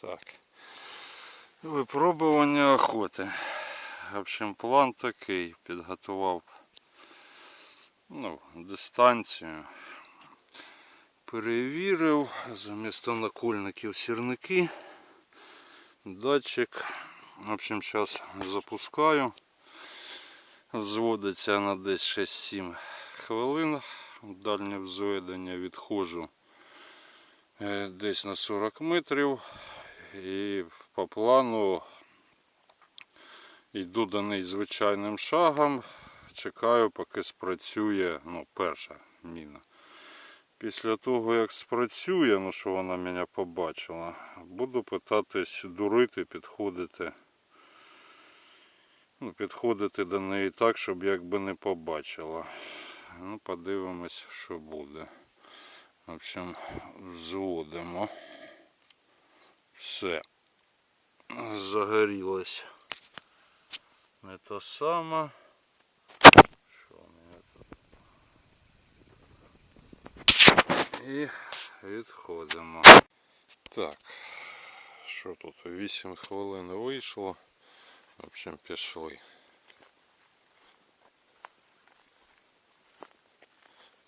Так. Випробування охоти. В общем, план такий. Підготував ну, дистанцію. Перевірив замість накольників сірники. Датчик. В общем, зараз запускаю. Взводиться на десь 6-7 хвилин. Дальнє взведення відходжу е, десь на 40 метрів. І по плану йду до неї звичайним шагом. Чекаю, поки спрацює ну, перша міна. Після того, як спрацює, ну що вона мене побачила, буду питатись дурити, підходити. Ну, підходити до неї так, щоб якби не побачила. Ну, подивимось, що буде. В общем, взводимо. Все. Загорілось. Не то саме. Що у тут? І відходимо. Так. Що тут? 8 хвилин вийшло. В общем, пішли.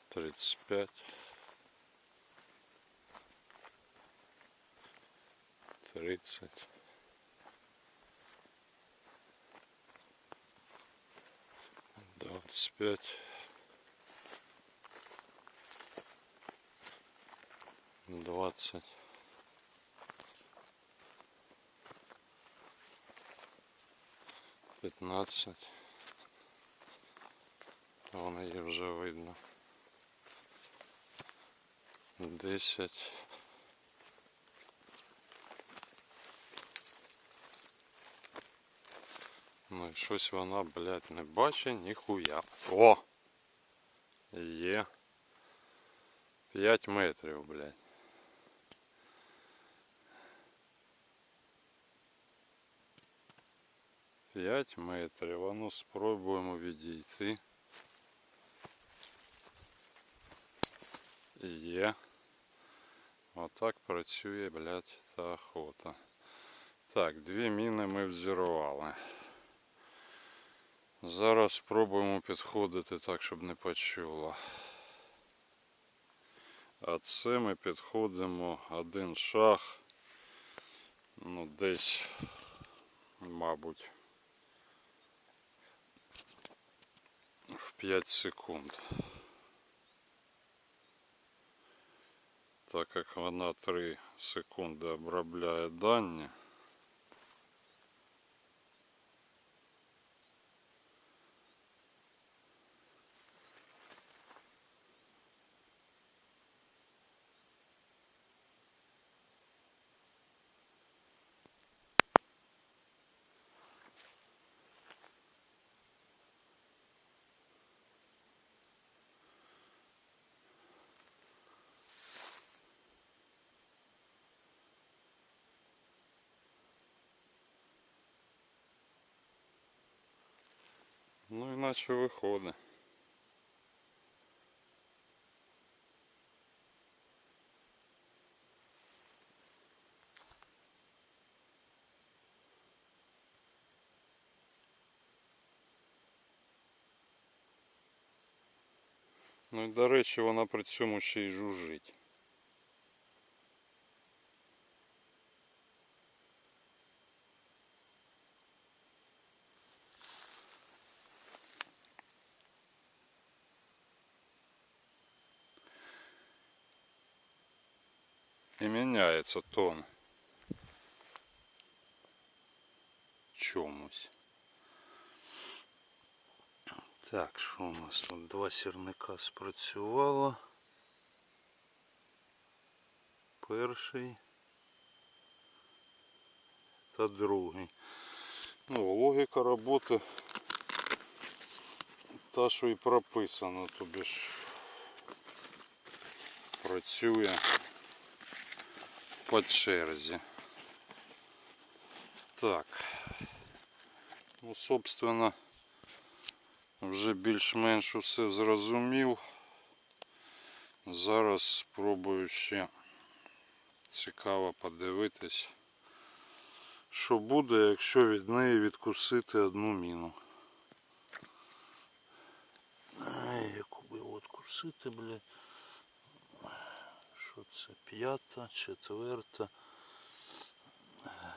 Тридцать пять. Тридцать. Двадцать пять. Двадцать. Пятнадцать. Вон її вже видно. Десять. Ну і щось вона, блядь, не бачить ніхуя. О! Є. 5 метрів, блядь. П'ять метрів. А ну спробуємо відійти. Є. Отак працює, блядь, та охота. Так, дві міни ми взірвали. Зараз спробуємо підходити так, щоб не почула. А це ми підходимо один шаг. Ну, десь, мабуть, в 5 секунд. Так як вона 3 секунди обробляє дані. Іначе виходить. Ну і до речі, вона при цьому ще й жужжить. І міняється тон. Чомусь. Так, що у нас тут? Два сірника спрацювало. Перший та другий. Ну, логіка роботи та, що і прописано, тобі ж працює по черзі. Так. Ну, собственно, вже більш-менш усе зрозумів. Зараз спробую ще цікаво подивитись. що буде, якщо від неї відкусити одну міну. Ай, яку би відкусити, блядь. Що це? П'ята, четверта.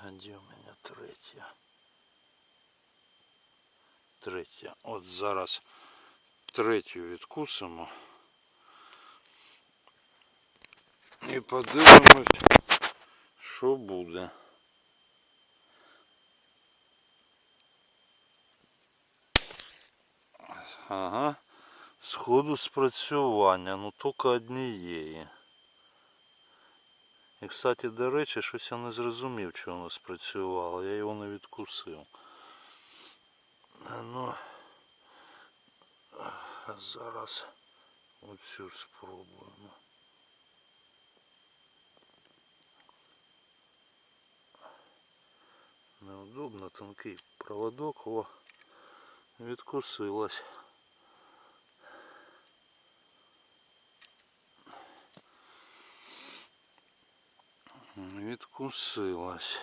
А де у мене третя? Третя. От зараз третю відкусимо. І подивимось, що буде. Ага. Сходу спрацювання, ну тільки однієї. І, кстати, до речі, щось я не зрозумів, чи воно спрацювало. Я його не відкусив. Ну, зараз оцю спробуємо. Неудобно, тонкий проводок, о, відкусилась. Відкусилась.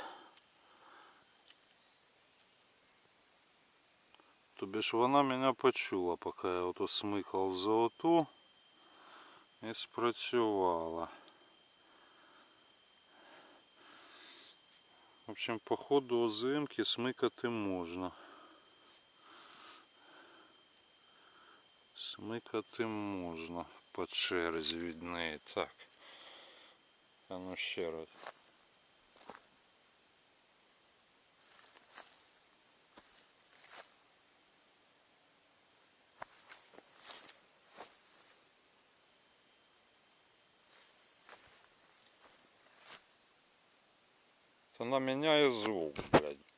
Тобі ж вона мене почула, поки я ото смикав за оту і спрацювала. В общем, по ходу озимки смикати можна. Смикати можна по черзі від неї. Так. А ну ще раз. Она меняет звук, блядь.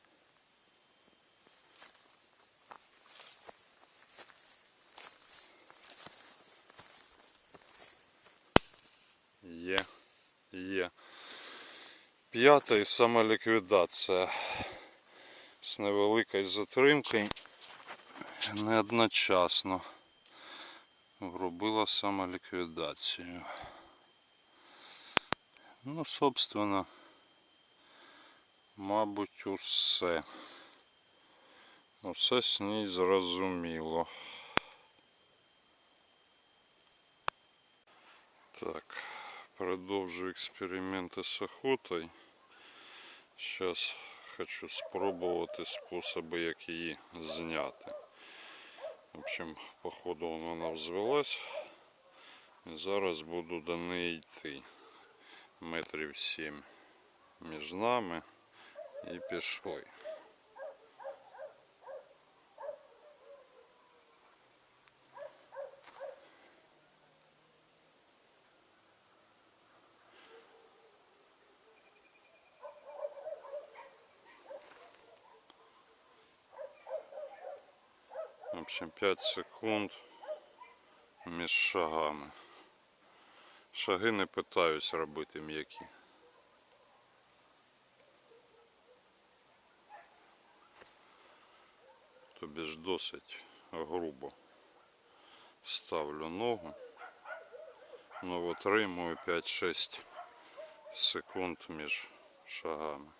П'ята і самоліквідація з невеликою затримкою не одночасно робила самоліквідацію. Ну, собственно, мабуть, усе. Усе з ній зрозуміло. Так, продовжу експерименти з охотою. Зараз хочу спробувати способи, як її зняти. В общем, походу вона взвелась. І зараз буду до неї йти. Метрів сім між нами і пішли. Общем, 5 секунд між шагами. Шаги не питаюсь робити м'які. Тобі ж досить грубо ставлю ногу. Ну витримую 5-6 секунд між шагами.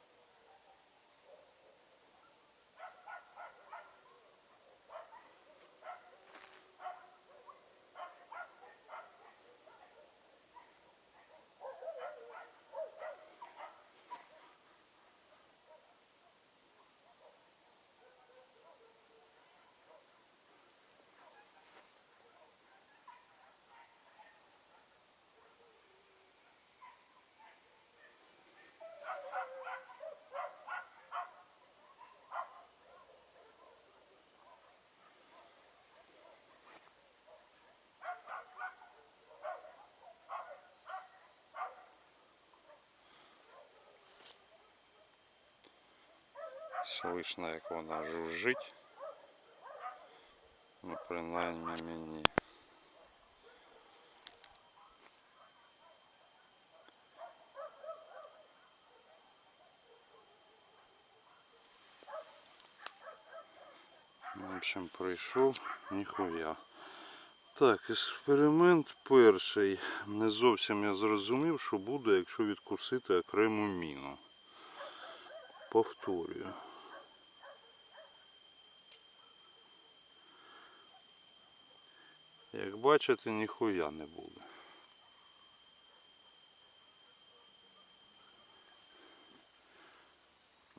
Слышно, як вона жужжить. Ну, принаймні мені. В общем, прийшов ніхуя. Так, експеримент перший. Не зовсім я зрозумів, що буде, якщо відкусити окрему міну. повторюю. Як бачите, ніхуя не буде.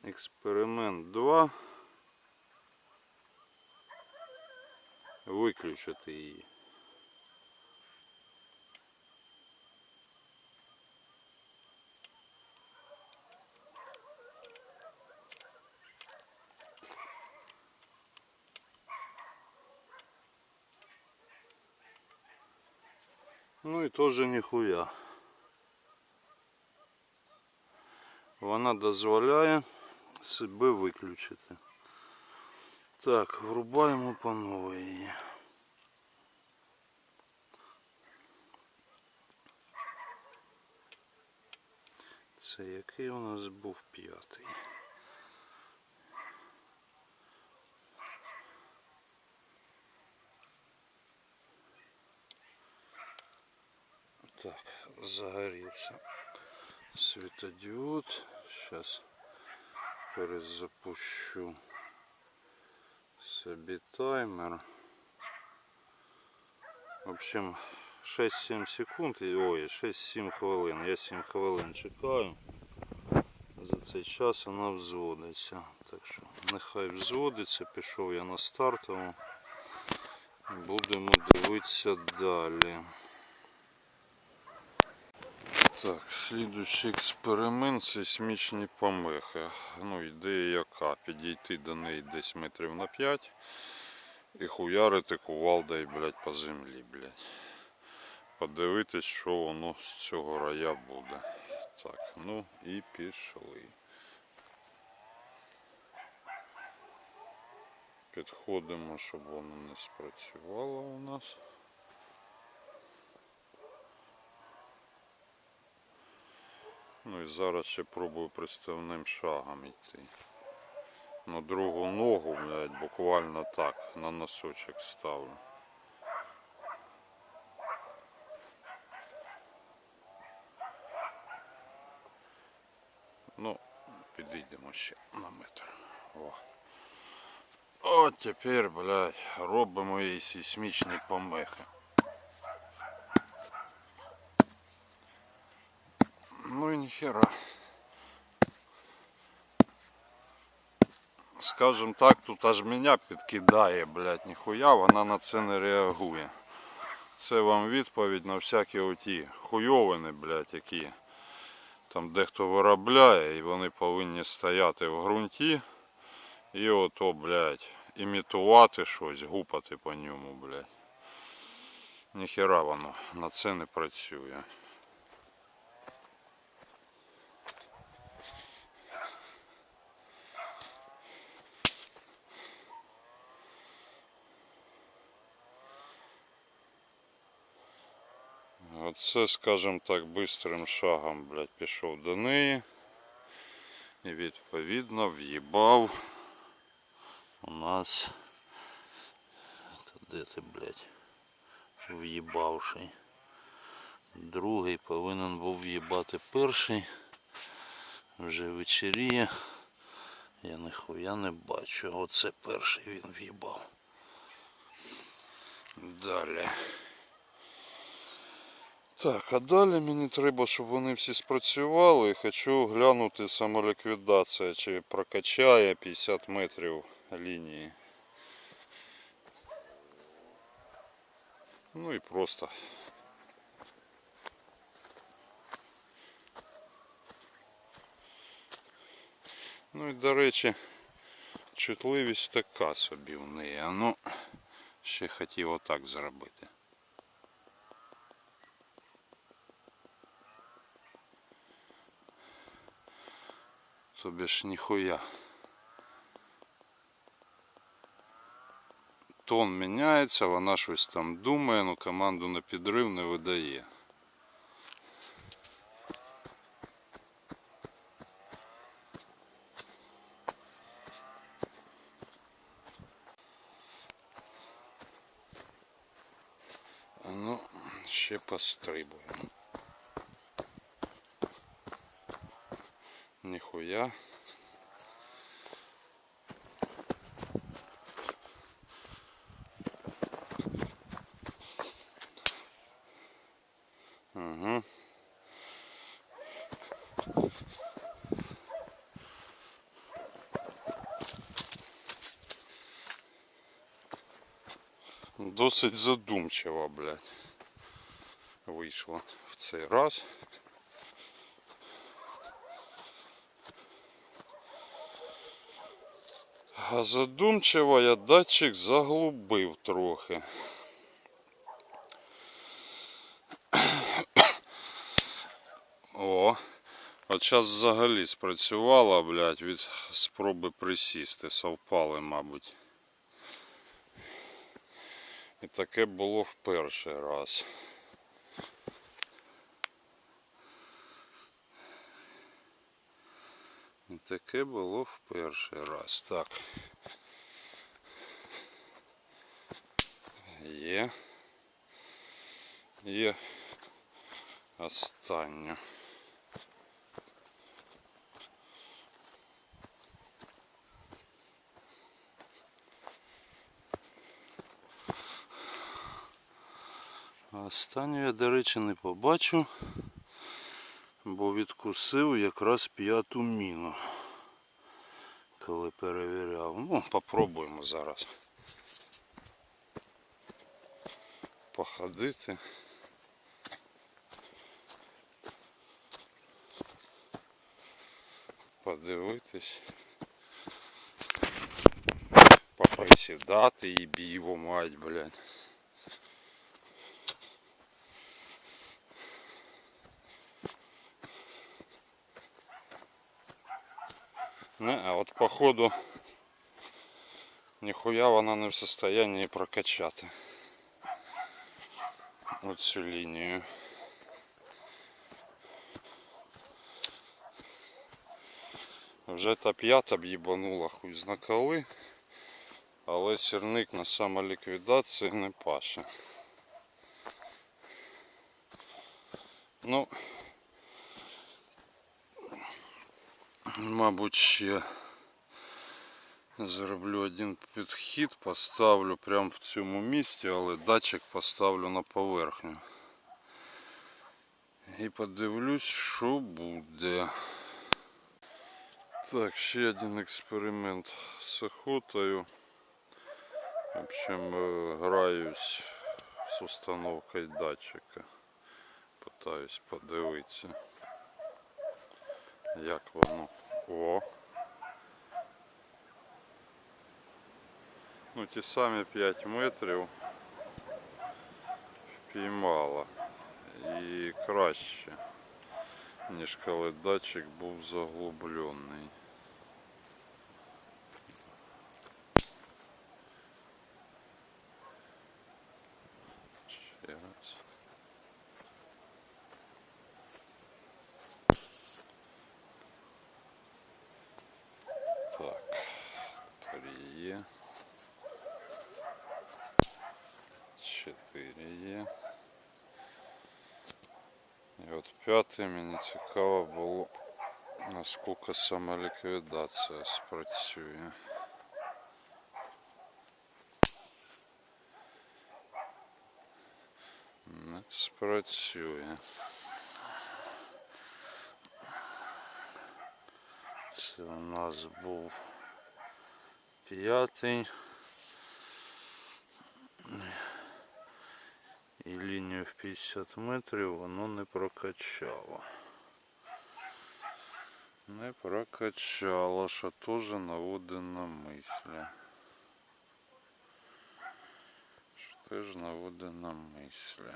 Експеримент 2. Виключити її. І ніхуя. Вона дозволяє себе виключити. Так, врубаємо по новій. Це який у нас був п'ятий? Так, загорівся світодіод. Сейчас перезапущу собі таймер. В общем, 6-7 секунд, ой, 6-7 хвилин. Я 7 хвилин чекаю. За цей час вона взводиться. Так що нехай взводиться, пішов я на стартову. Будемо дивитися далі. Так, слідуючий експеримент сейсмічні помехи. Ну, ідея яка? Підійти до неї десь метрів на 5 і хуярити кувалдою, блядь, по землі, блядь. Подивитись, що воно з цього рая буде. Так, ну і пішли. Підходимо, щоб воно не спрацювало у нас. Ну і зараз ще пробую приставним шагом йти. На другу ногу, блядь, буквально так, на носочок ставлю. Ну, підійдемо ще на метр. О. От тепер, блядь, робимо їй сейсмічні помехи. Ну и нихера. Скажем так, тут аж мене підкидає, блядь, ніхуя, вона на це не реагує. Це вам відповідь на всякі оті хуйовини, блядь, які там дехто виробляє і вони повинні стояти в ґрунті і ото, блядь, імітувати щось, гупати по ньому, блядь. Ніхера воно на це не працює. Оце, скажімо так, бистрим шагом, блядь, пішов до неї. І відповідно в'їбав у нас. Де ти, блядь? В'їбавший. Другий повинен був в'їбати перший. Вже вечеріє. Я ніхуя не бачу. Оце перший він в'їбав. Далі. Так, а далі мені треба, щоб вони всі спрацювали. Хочу глянути самоліквідація, чи прокачає 50 метрів лінії. Ну і просто. Ну і до речі, чутливість така собі в неї. Ну, ще хотів отак зробити. Тобі ж ніхуя. Тон міняється, вона щось там думає, але команду на підрив не видає. Ну, ще пострибуємо. Нихуя, Угу. Досить задумчиво, блядь, вийшло в цей раз. Задумчиво я датчик заглубив трохи. О, от зараз взагалі спрацювала, блядь, від спроби присісти. Совпали, мабуть. І таке було в перший раз. Таке було в перший раз. Так. Є. Є останню. А Останню я, до речі, не побачу, бо відкусив якраз п'яту міну, коли перевіряв. Ну, попробуємо зараз походити. Подивитись. Поприсідати і бійво мать, блядь. Не, а от походу ніхуя вона не в состоянии прокачати оцю лінію. Вже та п'ята б їбанула хуй знаколи, але сірник на самоліквідації не паше. Ну, мабуть, ще зроблю один підхід, поставлю прямо в цьому місці, але датчик поставлю на поверхню. І подивлюсь, що буде. Так, ще один експеримент з охотою. В общем, е, граюсь з установкою датчика. Пытаюсь подивитися, як воно. О! Ну, ті самі 5 метрів впіймала. І краще, ніж коли датчик був заглублений. Ще раз. Так, три є. Чотири є. І п'яте мені цікаво було, наскільки самоліквідація спрацює. Не спрацює. Це у нас був п'ятий. І лінію в 50 метрів воно не прокачало. Не прокачало, що теж наводить на мислі. Що теж наводить на мислі.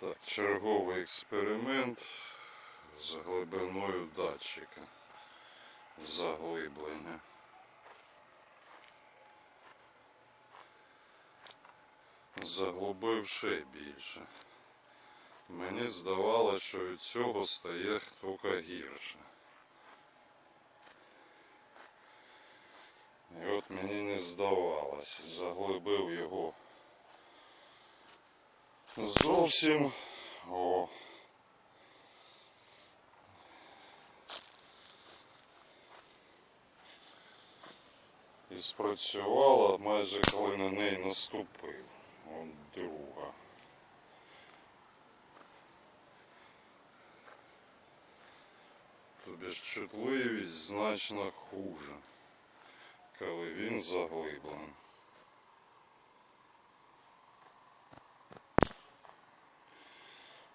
Так, черговий експеримент з глибиною датчика. Заглиблення. Заглубив ще більше. Мені здавалося, що від цього стає тільки гірше. І от мені не здавалось. Заглибив його зовсім. О. І спрацювала майже коли на неї наступив друга. Тобі ж чутливість значно хуже, коли він заглиблений.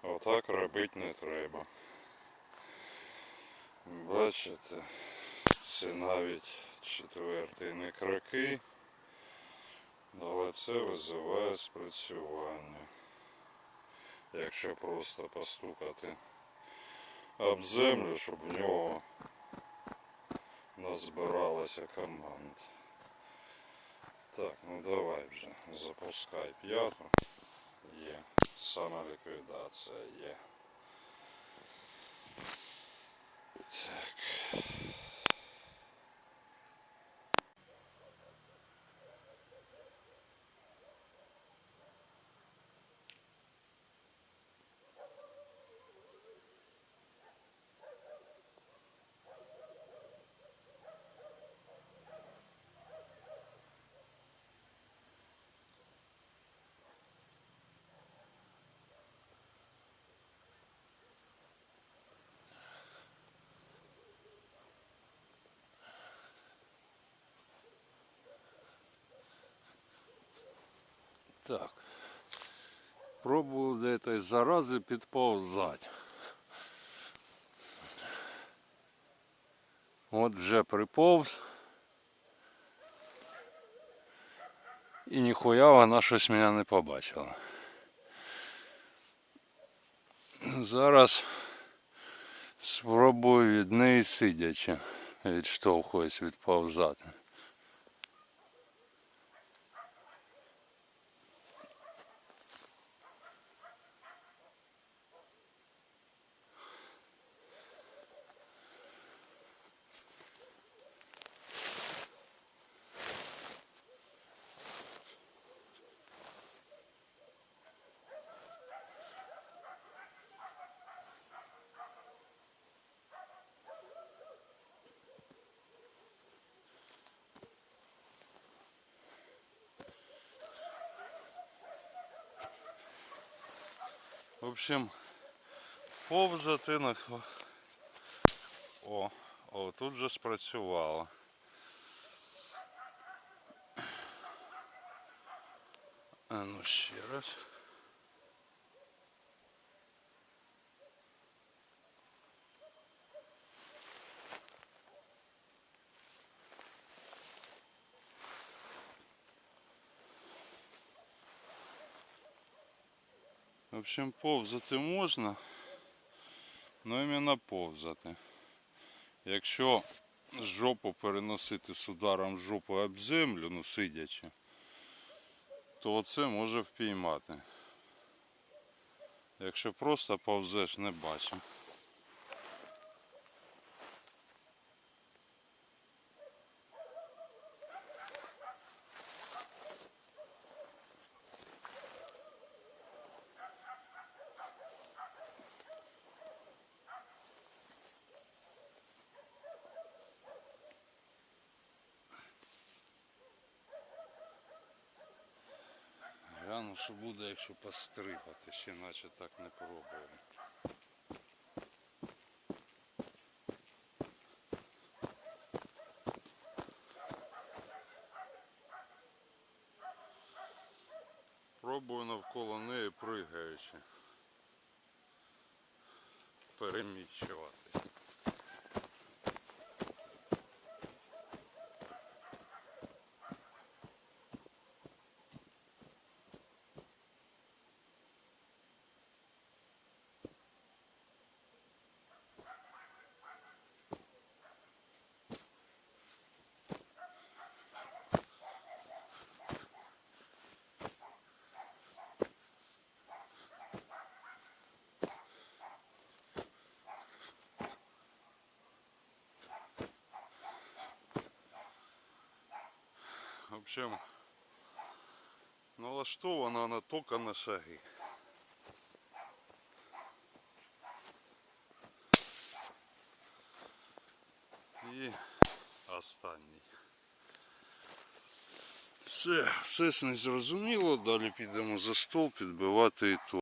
Отак робити не треба. Бачите, це навіть четвертий не краки але це визиває спрацювання. Якщо просто постукати об землю, щоб в нього назбиралася команд. Так, ну давай вже, запускай п'яту. Є. Самоліквідація є. Так. Так. Пробую до этой заразы підповзати. От вже приповз. І ніхуя вона щось мене не побачила. Зараз спробую від неї сидячи, відштовхуюсь відповзати. Общем, повзати на О, о, тут же спрацювало. А ну ще раз. В общем, повзати можна, але іменно повзати. Якщо жопу переносити з ударом жопу об землю, ну сидячи, то оце може впіймати. Якщо просто повзеш, не бачу. Що буде, якщо пострипати, ще наче так не пробував. Пробую навколо неї пригаючи. Переміщуватись. В общем, налаштована вона тільки на шаги. І останній. Все, все не зрозуміло, далі підемо за стол підбивати і то.